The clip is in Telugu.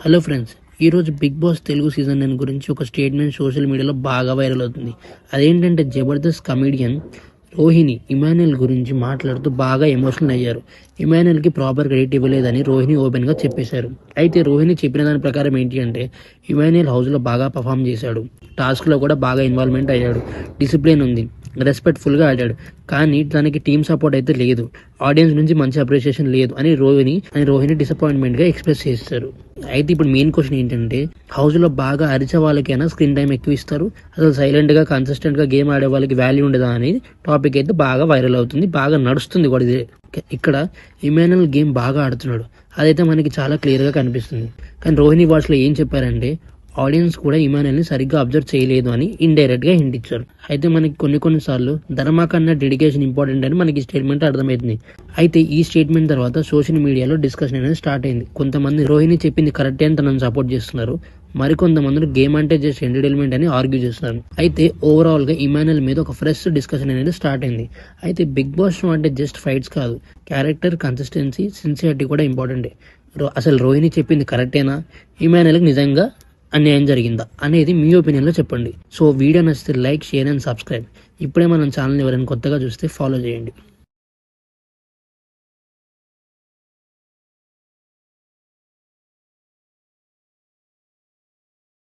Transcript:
హలో ఫ్రెండ్స్ ఈరోజు Bigg Boss Telugu season nine గురించి ఒక స్టేట్మెంట్ సోషల్ మీడియాలో బాగా వైరల్ అవుతుంది. అదేంటంటే జబర్దస్త్ కమెడియన్ రోహిణి ఇమానుయల్ గురించి మాట్లాడుతూ బాగా ఎమోషనల్ అయ్యారు. ఇమానుయల్కి ప్రాపర్ క్రెడిట్ ఇవ్వలేదని రోహిణి ఓపెన్గా చెప్పేశారు. అయితే రోహిణి చెప్పిన దాని ప్రకారం ఏంటి అంటే ఇమానుయల్ హౌస్లో బాగా పర్ఫామ్ చేశాడు. టాస్క్లో కూడా బాగా ఇన్వాల్వ్మెంట్ అయ్యాడు. డిసిప్లిన్ ఉంది. రెస్పెక్ట్ఫుల్గా ఆడాడు. కానీ దానికి టీమ్ సపోర్ట్ అయితే లేదు. ఆడియన్స్ నుంచి మంచి అప్రిషియేషన్ లేదు అని రోహిణి అని రోహిణి డిసప్పాయింట్మెంట్గా ఎక్స్ప్రెస్ చేస్తారు అయితే ఇప్పుడు మెయిన్ క్వశ్చన్ ఏంటంటే హౌస్లో బాగా అరిచే వాళ్ళకైనా స్క్రీన్ టైం ఎక్కువ ఇస్తారు. అసలు సైలెంట్గా కన్సిస్టెంట్గా గేమ్ ఆడే వాళ్ళకి వాల్యూ ఉండదా అనేది టాపిక్ అయితే బాగా వైరల్ అవుతుంది బాగా నడుస్తుంది కూడా ఇది. ఇక్కడ ఇమానుయల్ గేమ్ బాగా ఆడుతున్నాడు. అదైతే మనకి చాలా క్లియర్గా కనిపిస్తుంది. కానీ రోహిణి వాట్స్లో ఏం చెప్పారంటే ఆడియన్స్ కూడా ఇమానుయల్ని సరిగ్గా అబ్జర్వ్ చేయలేదు అని ఇండైరెక్ట్గా హింట్ ఇచ్చారు. అయితే మనకి కొన్ని కొన్ని సార్లు కన్నా డెడికేషన్ ఇంపార్టెంట్ అని మనకి స్టేట్మెంట్ అర్థమవుతుంది. అయితే ఈ స్టేట్మెంట్ తర్వాత సోషల్ మీడియాలో డిస్కషన్ అనేది స్టార్ట్ అయింది. కొంతమంది రోహిణి చెప్పింది కరెక్టే అని తనను సపోర్ట్ చేస్తున్నారు. మరికొంతమంది గేమ్ అంటే జస్ట్ ఎంటర్టైన్మెంట్ అని ఆర్గ్యూ చేస్తున్నారు. అయితే ఓవరాల్గా ఇమానుయల్ మీద ఒక ఫ్రెష్ డిస్కషన్ అనేది స్టార్ట్ అయింది. అయితే బిగ్ బాస్ షో అంటే జస్ట్ ఫైట్స్ కాదు క్యారెక్టర్ కన్సిస్టెన్సీ సిన్సియారిటీ కూడా ఇంపార్టెంటే. రో- అసలు రోహిణి చెప్పింది కరెక్టేనా? ఇమానుయల్కి నిజంగా అన్యాయం జరిగిందా అనేది మీ ఒపీనియన్లో చెప్పండి. సో వీడియో నచ్చితే లైక్ షేర్ అండ్ సబ్స్క్రైబ్. ఇప్పుడే మనం ఛానల్ ఎవరైనా కొత్తగా చూస్తే ఫాలో చేయండి.